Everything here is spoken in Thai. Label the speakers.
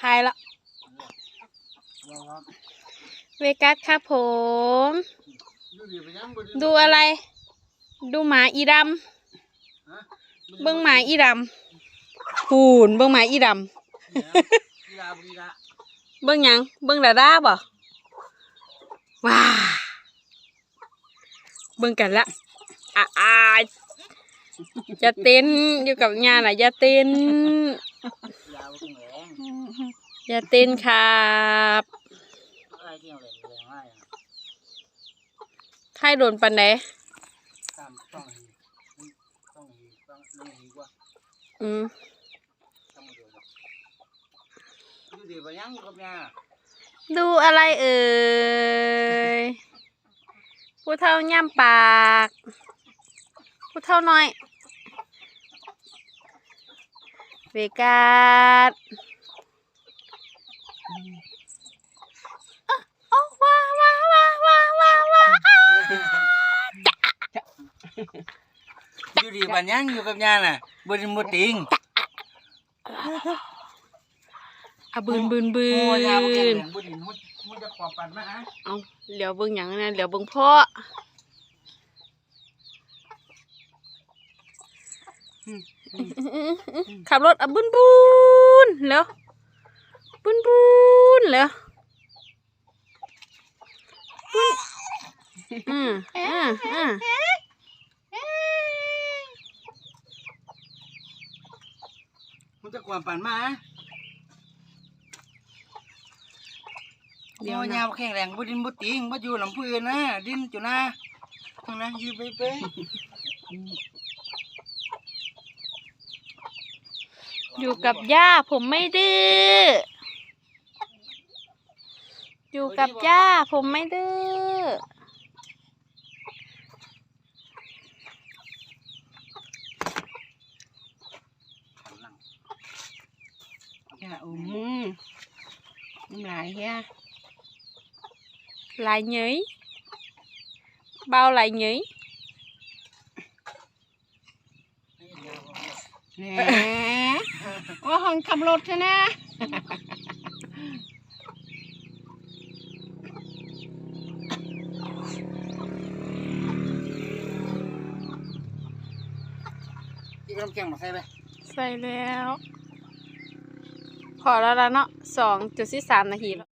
Speaker 1: ทายละเวกัสครับผม ดูอะไร ดูหมาอีดำเบิ้งหมาอีดำหูนเบิ้งหมาอีดำเบิ้งหยังเบิ้งดาด้าบ่ว้าเบิ่งกันละอ่าอ่าอย่าเต้นอยู่กับงานอะอ ย่าเต้นอย่าเต้นครับใครโดนปันไหนอืมดูอะไรเอ่ยผู้เท่าย่ำปาก ผู้เท่าน้อย เวกัสอ๊ะโอ้ว้าว้าว้าว้าว้าว้าอ้า
Speaker 2: อยู่ดีบันยังอยู่กับยาน่ะบนบติง
Speaker 1: อะบืนบืนบื
Speaker 2: โอ้ยาบ่แข็ง
Speaker 1: น
Speaker 2: แรงบ่ดินมุดมุดจะขอปันมาฮะ
Speaker 1: เอาเหลียวเบิ่งหยังนะเหลียวเบิ่งพ่อ ขับรถอะบุนบุนเร็วบุนบุนเร็วบุนอืมอืมอืม
Speaker 2: มุดจะขอปันมา
Speaker 1: เดี๋ย
Speaker 2: วว
Speaker 1: นะ
Speaker 2: ยาบ่แข็งแรงบ่ดินบ่ติงบ่อยู่หลำพื้นนะดินจุนะทางนั้นยืนไปไป
Speaker 1: อยู่กับย่าผมไม่ดื้อ อยู่กับย่าผมไม่ดื้อ
Speaker 3: dạ ừ nhưng lại ha
Speaker 1: ลาย nhí bao lại nhí
Speaker 3: nè ô hằng cầm lột thế nè
Speaker 2: ที่น้ำแข็งมาใส่ไป
Speaker 1: ใส่แล้ว พอแล้วละเนาะสองจุดสี่สามนาทีแล้ว